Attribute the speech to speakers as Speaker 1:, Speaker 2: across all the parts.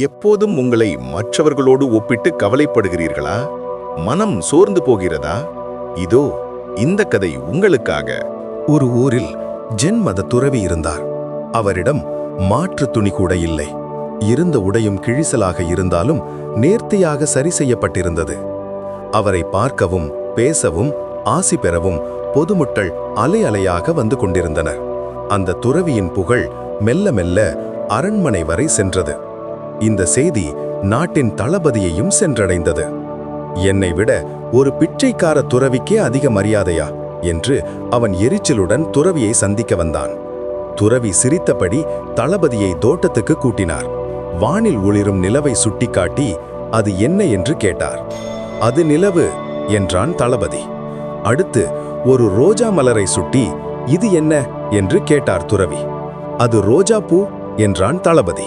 Speaker 1: எப்போதும் உங்களை மற்றவர்களோடு ஒப்பிட்டு கவலைப்படுகிறீர்களா? மனம் சோர்ந்து போகிறதா? இதோ இந்த கதை உங்களுக்காக.
Speaker 2: ஒரு ஊரில் ஜென் மத துறவி இருந்தார். அவரிடம் மாற்று துணி கூட இல்லை. இருந்த உடையும் கிழிசலாக இருந்தாலும் நேர்த்தியாக சரி செய்யப்பட்டிருந்தது. அவரை பார்க்கவும் பேசவும் ஆசி பெறவும் பொதுமக்கள் அலை அலையாக வந்து கொண்டிருந்தனர். அந்த துறவியின் புகழ் மெல்ல மெல்ல அரண்மனை வரை சென்றது. இந்த செய்தி நாட்டின் தளபதியையும் சென்றடைந்தது. என்னை விட ஒரு பிச்சைக்கார துறவிக்கே அதிக மரியாதையா? என்று அவன் எரிச்சலுடன் துறவியை சந்திக்க வந்தான். துறவி சிரித்தபடி தளபதியை தோட்டத்துக்கு கூட்டினார். வானில் ஒளிரும் நிலவை சுட்டிக்காட்டி அது என்ன? என்று கேட்டார். அது நிலவு என்றான் தளபதி. அடுத்து ஒரு ரோஜா மலரை சுட்டி இது என்ன? என்று கேட்டார் துறவி. அது ரோஜா பூ என்றான் தளபதி.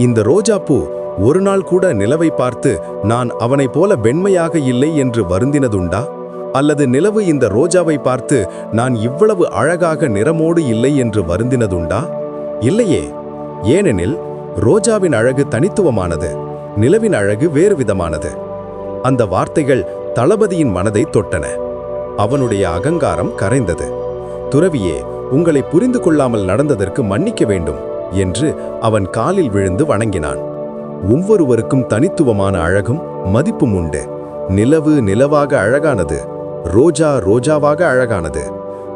Speaker 2: இந்த ரோஜாப்பூ ஒரு நாள் கூட நிலவை பார்த்து நான் அவனைப் போல வெண்மையாக இல்லை என்று வருந்தினதுண்டா? அல்லது நிலவு இந்த ரோஜாவை பார்த்து நான் இவ்வளவு அழகாக நிறமோடு இல்லை என்று வருந்தினதுண்டா? இல்லையே. ஏனெனில் ரோஜாவின் அழகு தனித்துவமானது நிலவின் அழகு வேறு விதமானது. அந்த வார்த்தைகள் தளபதியின் மனதை தொட்டன. அவனுடைய அகங்காரம் கரைந்தது. துறவியே உங்களை புரிந்து கொள்ளாமல் நடந்ததற்கு மன்னிக்க வேண்டும். என்று அவன் காலில் விழுந்து வணங்கினான். ஒவ்வொருவருக்கும் தனித்துவமான அழகும் மதிப்பும் உண்டு. நிலவு நிலவாக அழகானது ரோஜா ரோஜாவாக அழகானது.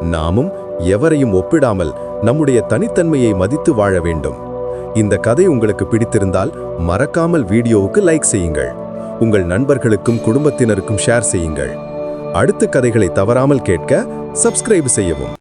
Speaker 2: நாமும் எவரையும் ஒப்பிடாமல் நம்முடைய தனித்தன்மையை மதித்து வாழ வேண்டும். இந்த கதை உங்களுக்கு பிடித்திருந்தால் மறக்காமல் வீடியோவுக்கு லைக் செய்யுங்கள். உங்கள் நண்பர்களுக்கும் குடும்பத்தினருக்கும் ஷேர் செய்யுங்கள். அடுத்த கதைகளை தவறாமல் கேட்க சப்ஸ்கிரைப் செய்யவும்.